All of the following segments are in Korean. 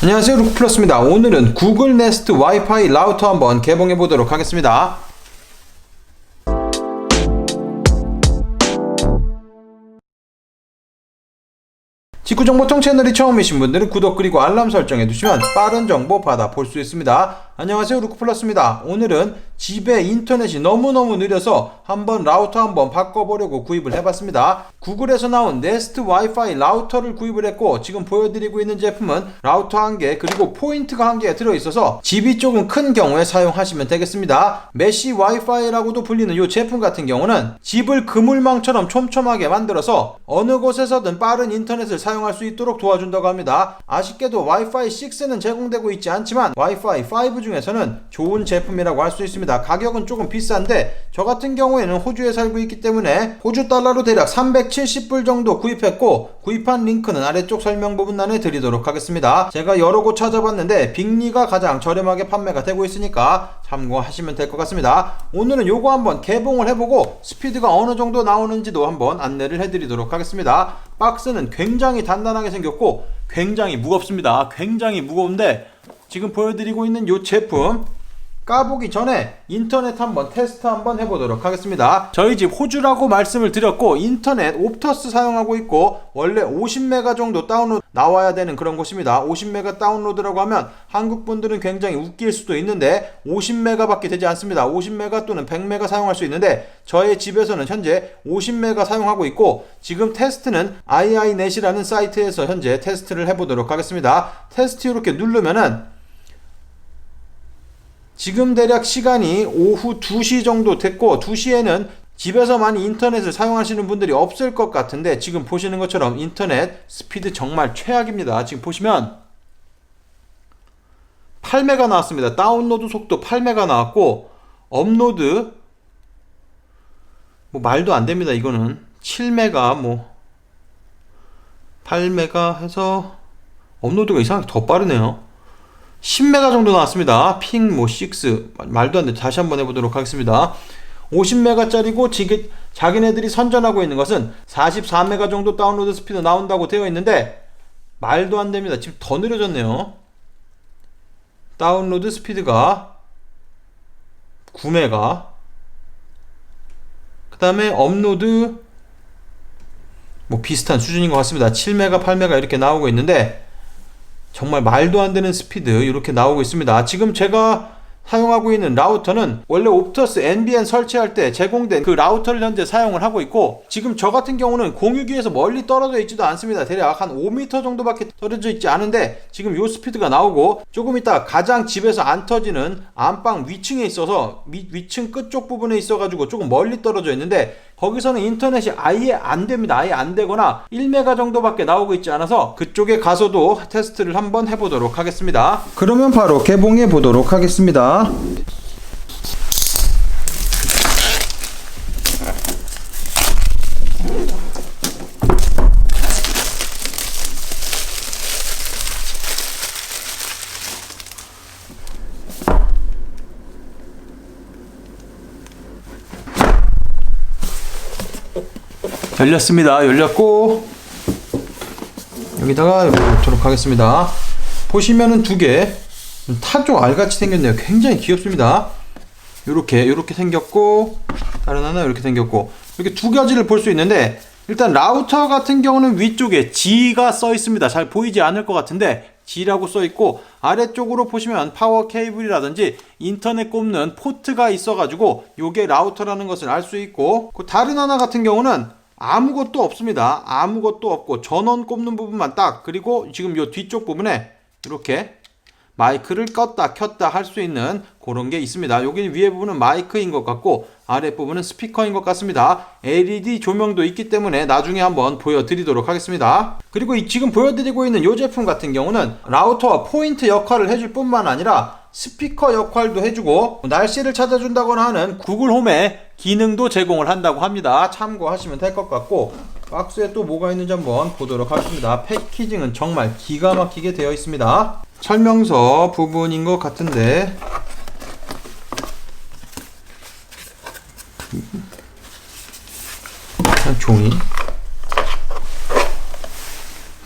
안녕하세요 루크플러스입니다 오늘은 구글 네스트 와이파이 라우터 한번 개봉해 보도록 하겠습니다 직구정보통 채널이 처음이신 분들은 구독 그리고 알람 설정해 두시면 빠른 정보 받아 볼 수 있습니다. 안녕하세요 루크플러스입니다. 오늘은 집에 인터넷이 너무너무 느려서 한번 라우터 한번 바꿔보려고 구입을 해봤습니다. 구글에서 나온 네스트 와이파이 라우터를 구입을 했고 지금 보여드리고 있는 제품은 라우터 한 개 그리고 포인트가 한 개가 들어있어서 집이 조금 큰 경우에 사용하시면 되겠습니다. 메시 와이파이라고도 불리는 이 제품 같은 경우는 집을 그물망처럼 촘촘하게 만들어서 어느 곳에서든 빠른 인터넷을 사용할 수 있도록 도와준다고 합니다. 아쉽게도 와이파이 6는 제공되고 있지 않지만 와이파이 5 중 에서는 좋은 제품이라고 할 수 있습니다. 가격은 조금 비싼데 저 같은 경우에는 호주에 살고 있기 때문에 호주 달러로 대략 370불 정도 구입했고 구입한 링크는 아래쪽 설명 부분란에 드리도록 하겠습니다. 제가 여러 곳 찾아봤는데 빅리가 가장 저렴하게 판매가 되고 있으니까 참고하시면 될 것 같습니다. 오늘은 요거 한번 개봉을 해보고 스피드가 어느 정도 나오는지도 한번 안내를 해드리도록 하겠습니다. 박스는 굉장히 단단하게 생겼고 굉장히 무겁습니다. 굉장히 무거운데 지금 보여드리고 있는 이 제품 까보기 전에 인터넷 한번 테스트 한번 해보도록 하겠습니다. 저희 집 호주라고 말씀을 드렸고 인터넷 옵터스 사용하고 있고 원래 50메가 정도 다운로드 나와야 되는 그런 곳입니다. 50메가 다운로드라고 하면 한국 분들은 굉장히 웃길 수도 있는데 50메가밖에 되지 않습니다. 50메가 또는 100메가 사용할 수 있는데 저의 집에서는 현재 50메가 사용하고 있고 지금 테스트는 iiNet이라는 사이트에서 현재 테스트를 해보도록 하겠습니다. 테스트 이렇게 누르면은 지금 대략 시간이 오후 2시 정도 됐고 2시에는 집에서 많이 인터넷을 사용하시는 분들이 없을 것 같은데 지금 보시는 것처럼 인터넷 스피드 정말 최악입니다. 지금 보시면 8메가 나왔습니다. 다운로드 속도 8메가 나왔고 업로드 뭐 말도 안 됩니다. 이거는 7메가 뭐 8메가 해서 업로드가 이상하게 더 빠르네요. 10메가 정도 나왔습니다. 핑 뭐 6. 말도 안 돼. 다시 한번 해보도록 하겠습니다. 50메가짜리고 지금 자기네들이 선전하고 있는 것은 44메가 정도 다운로드 스피드 나온다고 되어 있는데 말도 안 됩니다. 지금 더 느려졌네요. 다운로드 스피드가 9메가 그 다음에 업로드 뭐 비슷한 수준인 것 같습니다. 7메가, 8메가 이렇게 나오고 있는데 정말 말도 안 되는 스피드 이렇게 나오고 있습니다. 지금 제가 사용하고 있는 라우터는 원래 옵터스 NBN 설치할 때 제공된 그 라우터를 현재 사용을 하고 있고 지금 저 같은 경우는 공유기에서 멀리 떨어져 있지도 않습니다. 대략 한 5m 정도밖에 떨어져 있지 않은데 지금 요 스피드가 나오고 조금 이따 가장 집에서 안 터지는 안방 위층에 있어서 위, 위층 끝쪽 부분에 있어가지고 조금 멀리 떨어져 있는데 거기서는 인터넷이 아예 안 됩니다. 아예 안 되거나 1메가 정도밖에 나오고 있지 않아서 그쪽에 가서도 테스트를 한번 해보도록 하겠습니다. 그러면 바로 개봉해 보도록 하겠습니다. 열렸습니다. 열렸고 여기다가 놓도록 하겠습니다. 보시면은 두 개. 타조 알같이 생겼네요. 굉장히 귀엽습니다. 요렇게 요렇게 생겼고 다른 하나 이렇게 생겼고 이렇게 두 가지를 볼 수 있는데 일단 라우터 같은 경우는 위쪽에 G가 써 있습니다. 잘 보이지 않을 것 같은데 G라고 써 있고 아래쪽으로 보시면 파워 케이블이라든지 인터넷 꼽는 포트가 있어 가지고 요게 라우터라는 것을 알 수 있고 그 다른 하나 같은 경우는 아무것도 없습니다. 아무것도 없고 전원 꼽는 부분만 딱 그리고 지금 요 뒤쪽 부분에 이렇게 마이크를 껐다 켰다 할 수 있는 그런 게 있습니다. 여기 위에 부분은 마이크인 것 같고 아래 부분은 스피커인 것 같습니다. LED 조명도 있기 때문에 나중에 한번 보여드리도록 하겠습니다. 그리고 이 지금 보여드리고 있는 이 제품 같은 경우는 라우터와 포인트 역할을 해줄 뿐만 아니라 스피커 역할도 해주고 날씨를 찾아준다거나 하는 구글 홈의 기능도 제공을 한다고 합니다. 참고하시면 될 것 같고 박스에 또 뭐가 있는지 한번 보도록 하겠습니다. 패키징은 정말 기가 막히게 되어 있습니다. 설명서 부분인 것 같은데 종이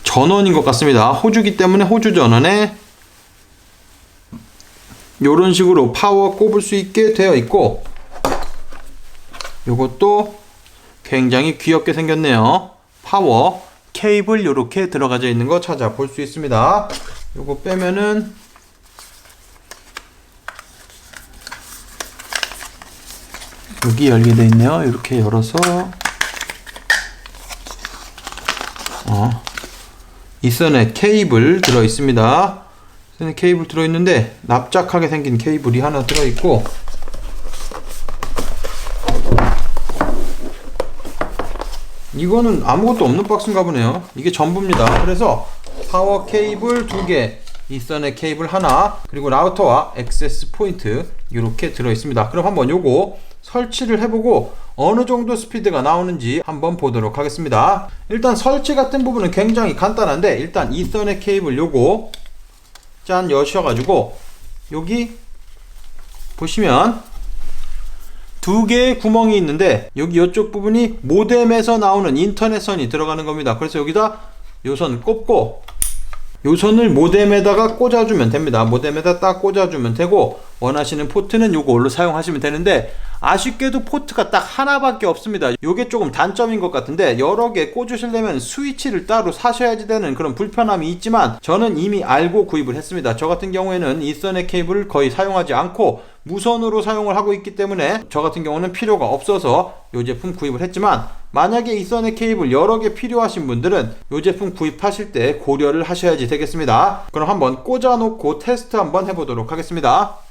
전원인 것 같습니다. 호주기 때문에 호주 전원에 이런 식으로 파워 꼽을 수 있게 되어 있고 요것도 굉장히 귀엽게 생겼네요. 파워 케이블 이렇게 들어가져 있는 거 찾아볼 수 있습니다. 요거 빼면은 여기 열게 돼 있네요. 이렇게 열어서 어, 이서넷 케이블 들어 있습니다. 이서넷 케이블 들어 있는데 납작하게 생긴 케이블이 하나 들어 있고 이거는 아무것도 없는 박스인가 보네요. 이게 전부입니다. 그래서 파워 케이블 두 개, 이서넷 케이블 하나, 그리고 라우터와 액세스 포인트 이렇게 들어 있습니다. 그럼 한번 요거 설치를 해보고 어느 정도 스피드가 나오는지 한번 보도록 하겠습니다. 일단 설치 같은 부분은 굉장히 간단한데 일단 이서넷 케이블 요거 짠 여셔가지고 여기 보시면 두 개의 구멍이 있는데 여기 이쪽 부분이 모뎀에서 나오는 인터넷선이 들어가는 겁니다. 그래서 여기다 요선 꼽고 요 선을 모뎀에다가 꽂아주면 됩니다. 모뎀에다 딱 꽂아주면 되고 원하시는 포트는 요걸로 사용하시면 되는데 아쉽게도 포트가 딱 하나밖에 없습니다. 요게 조금 단점인 것 같은데 여러 개 꽂으시려면 스위치를 따로 사셔야지 되는 그런 불편함이 있지만 저는 이미 알고 구입을 했습니다. 저 같은 경우에는 이선의 케이블을 거의 사용하지 않고 무선으로 사용을 하고 있기 때문에 저 같은 경우는 필요가 없어서 이 제품 구입을 했지만 만약에 이선의 케이블 여러 개 필요하신 분들은 이 제품 구입하실 때 고려를 하셔야지 되겠습니다. 그럼 한번 꽂아 놓고 테스트 한번 해보도록 하겠습니다.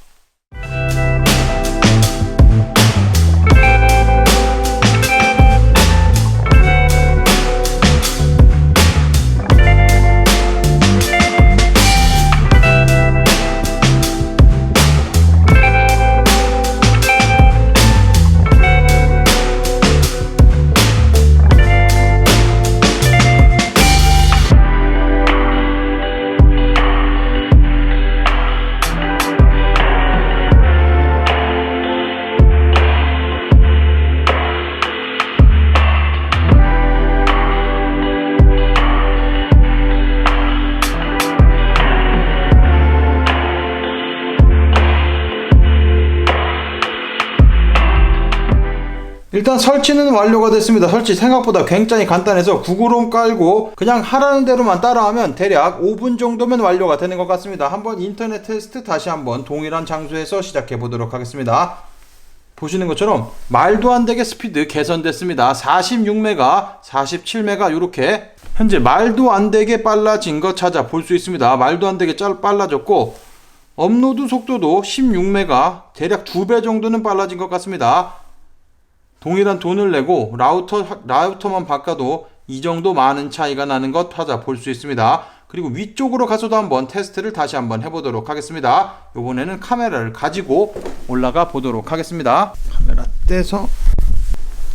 일단 설치는 완료가 됐습니다. 설치 생각보다 굉장히 간단해서 구글홈 깔고 그냥 하라는 대로만 따라하면 대략 5분 정도면 완료가 되는 것 같습니다. 한번 인터넷 테스트 다시 한번 동일한 장소에서 시작해 보도록 하겠습니다. 보시는 것처럼 말도 안 되게 스피드 개선됐습니다. 46메가, 47메가 이렇게 현재 말도 안 되게 빨라진 거 찾아 볼 수 있습니다. 말도 안 되게 짤 빨라졌고 업로드 속도도 16메가 대략 2배 정도는 빨라진 것 같습니다. 동일한 돈을 내고 라우터 라우터만 바꿔도 이 정도 많은 차이가 나는 것 찾아 볼 수 있습니다. 그리고 위쪽으로 가서도 한번 테스트를 다시 한번 해보도록 하겠습니다. 이번에는 카메라를 가지고 올라가 보도록 하겠습니다. 카메라 떼서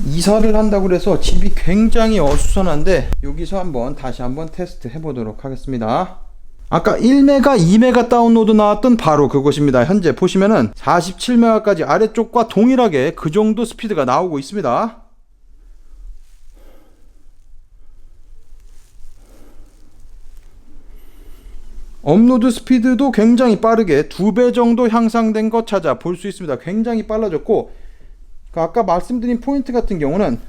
이사를 한다고 그래서 집이 굉장히 어수선한데 여기서 한번 다시 한번 테스트 해보도록 하겠습니다. 아까 1메가, 2메가 다운로드 나왔던 바로 그것입니다. 현재 보시면은 47메가까지 아래쪽과 동일하게 그 정도 스피드가 나오고 있습니다. 업로드 스피드도 굉장히 빠르게 두 배 정도 향상된 것 찾아 볼 수 있습니다. 굉장히 빨라졌고 그 아까 말씀드린 포인트 같은 경우는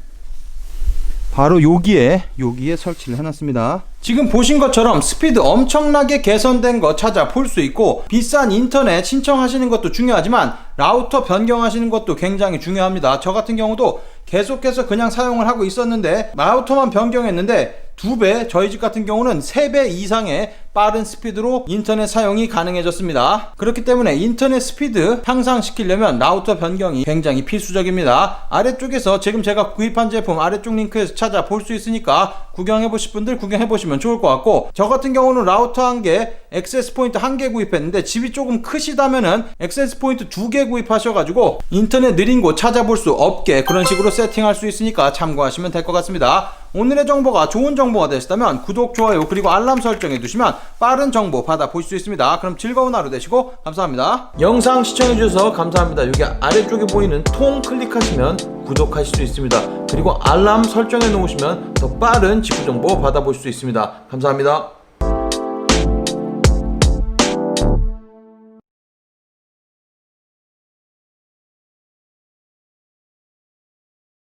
바로 여기에 여기에 설치를 해놨습니다. 지금 보신 것처럼 스피드 엄청나게 개선된 거 찾아 볼 수 있고 비싼 인터넷 신청하시는 것도 중요하지만 라우터 변경하시는 것도 굉장히 중요합니다. 저 같은 경우도 계속해서 그냥 사용을 하고 있었는데 라우터만 변경했는데 두 배, 저희 집 같은 경우는 세배 이상의 빠른 스피드로 인터넷 사용이 가능해졌습니다. 그렇기 때문에 인터넷 스피드 향상시키려면 라우터 변경이 굉장히 필수적입니다. 아래쪽에서 지금 제가 구입한 제품 아래쪽 링크에서 찾아 볼 수 있으니까 구경해 보실 분들 구경해 보시면 좋을 것 같고 저 같은 경우는 라우터 한 개, 액세스 포인트 한 개 구입했는데 집이 조금 크시다면은 액세스 포인트 두 개 구입하셔가지고 인터넷 느린 곳 찾아볼 수 없게 그런 식으로 세팅할 수 있으니까 참고하시면 될 것 같습니다. 오늘의 정보가 좋은 정보가 되셨다면 구독, 좋아요, 그리고 알람 설정해 두시면 빠른 정보 받아보실 수 있습니다. 그럼 즐거운 하루 되시고 감사합니다. 영상 시청해주셔서 감사합니다. 여기 아래쪽에 보이는 통 클릭하시면 구독하실 수 있습니다. 그리고 알람 설정해 놓으시면 더 빠른 직구 정보 받아보실 수 있습니다. 감사합니다.